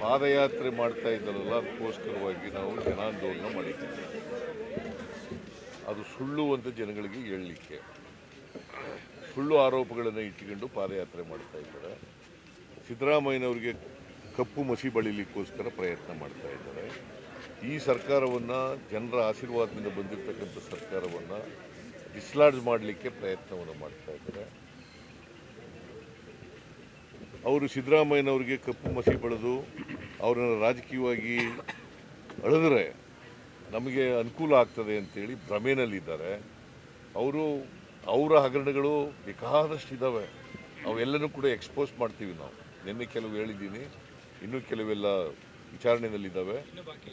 ಪಾದಯಾತ್ರೆ ಮಾಡ್ತಾ ಇದ್ದಲ್ಲ ಅದಕ್ಕೋಸ್ಕರವಾಗಿ ನಾವು ಜನಾಂದೋಲನ ಮಾಡಿದ್ದೀವಿ. ಅದು ಸುಳ್ಳು ಅಂತ ಜನಗಳಿಗೆ ಹೇಳಲಿಕ್ಕೆ. ಸುಳ್ಳು ಆರೋಪಗಳನ್ನು ಇಟ್ಟುಕೊಂಡು ಪಾದಯಾತ್ರೆ ಮಾಡ್ತಾ ಇದ್ದಾರೆ. ಸಿದ್ದರಾಮಯ್ಯನವರಿಗೆ ಕಪ್ಪು ಮಸಿ ಬಳಿಲಿಕ್ಕೋಸ್ಕರ ಪ್ರಯತ್ನ ಮಾಡ್ತಾ ಇದ್ದಾರೆ. ಈ ಸರ್ಕಾರವನ್ನು, ಜನರ ಆಶೀರ್ವಾದದಿಂದ ಬಂದಿರತಕ್ಕಂಥ ಸರ್ಕಾರವನ್ನು ಡಿಸ್ಲಾಡ್ಜ್ ಮಾಡಲಿಕ್ಕೆ ಪ್ರಯತ್ನವನ್ನು ಮಾಡ್ತಾ ಇದ್ದಾರೆ. ಅವರು ಸಿದ್ದರಾಮಯ್ಯನವರಿಗೆ ಕಪ್ಪು ಮಸಿ ಬೆಳೆದು ಅವರನ್ನು ರಾಜಕೀಯವಾಗಿ ಅಳೆದರೆ ನಮಗೆ ಅನುಕೂಲ ಆಗ್ತದೆ ಅಂತೇಳಿ ಭ್ರಮೆಯಲ್ಲಿದ್ದಾರೆ ಅವರು, ಅವರ ಹಗರಣಗಳು ಬೇಕಾದಷ್ಟು ಇದ್ದಾವೆ. ಅವೆಲ್ಲನೂ ಕೂಡ ಎಕ್ಸ್ಪೋಸ್ ಮಾಡ್ತೀವಿ ನಾವು. ನಿನ್ನೆ ಕೆಲವು ಹೇಳಿದ್ದೀನಿ, ಇನ್ನೂ ಕೆಲವೆಲ್ಲ ವಿಚಾರಣೆಯಲ್ಲಿದ್ದಾವೆ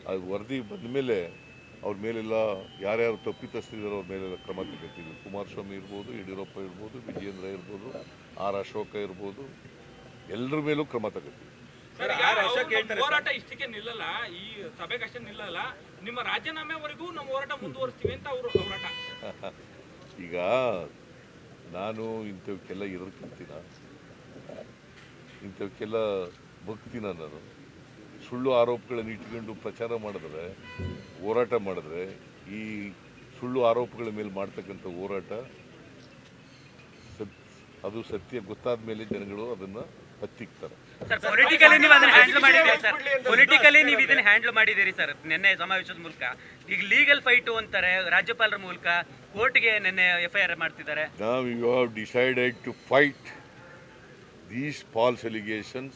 ಅದು ವರದಿ ಬಂದ ಮೇಲೆ ಅವ್ರ ಮೇಲೆಲ್ಲ ಯಾರ್ಯಾರು ತಪ್ಪಿತಸ್ಥರಿದ್ದಾರೋ ಅವ್ರ ಮೇಲೆಲ್ಲ ಕ್ರಮ ತಗೋತೀವಿ ಕುಮಾರಸ್ವಾಮಿ ಇರ್ಬೋದು ಯಡಿಯೂರಪ್ಪ ಇರ್ಬೋದು ವಿಜೇಂದ್ರ ಇರ್ಬೋದು ಆರ್ ಅಶೋಕ ಇರ್ಬೋದು ಎಲ್ಲರ ಮೇಲೂ ಕ್ರಮ ನಮ್ಮ ಹೋರಾಟ ಇಷ್ಟಕ್ಕೆ ನಿಲ್ಲಲ್ಲ. ಈ ಸಭೆಗೆ ಅಷ್ಟೇ ನಿಲ್ಲಲ್ಲ. ನಿಮ್ಮ ರಾಜೀನಾಮೆವರೆಗೂ ನಮ್ಮ ಹೋರಾಟ ಮುಂದುವರಿಸ್ತೀವಿ ಅಂತ ಅವರು ಹೋರಾಟ. ಈಗ ನಾನು ಇಂಥವಕ್ಕೆಲ್ಲ ಇರೋಕ್ಕಿಂತೀನ ಇಂಥವಕ್ಕೆಲ್ಲ ಭಕ್ತಿನ ನಾನು. ಸುಳ್ಳು ಆರೋಪಗಳನ್ನು ಇಟ್ಕೊಂಡು ಪ್ರಚಾರ ಮಾಡಿದ್ರೆ ಹೋರಾಟ ಮಾಡಿದ್ರೆ ಈ ಸುಳ್ಳು ಆರೋಪಗಳ ಮೇಲೆ ಮಾಡ್ತಕ್ಕಂಥ ಹೋರಾಟ ಸತ್ ಅದು ಸತ್ಯ ಗೊತ್ತಾದ ಮೇಲೆ ಜನಗಳು ಅದನ್ನು ಹತ್ತಿಕ್ತಾರೆ. ಸರ್ ಪೊಲಿಟಿಕಲಿ ನೀವು ಅದನ್ನ ಹ್ಯಾಂಡಲ್ ಮಾಡಿದ್ದೀರಿ ಸರ್. ಪೊಲಿಟಿಕಲಿ ನೀವು ಇದನ್ನ ಹ್ಯಾಂಡಲ್ ಮಾಡಿದ್ದೀರಿ ಸರ್ ನಿನ್ನೆ ಸಮಾವೇಶದ ಮೂಲಕ. ಈಗ ಲೀಗಲ್ ಫೈಟು ಅಂತಾರೆ ರಾಜ್ಯಪಾಲರ ಮೂಲಕ ಕೋರ್ಟ್ಗೆ ನಿನ್ನೆ ಎಫ್ ಐ ಆರ್ ಮಾಡ್ತಿದ್ದಾರೆ. ನಾವು you have decided to fight these false allegations.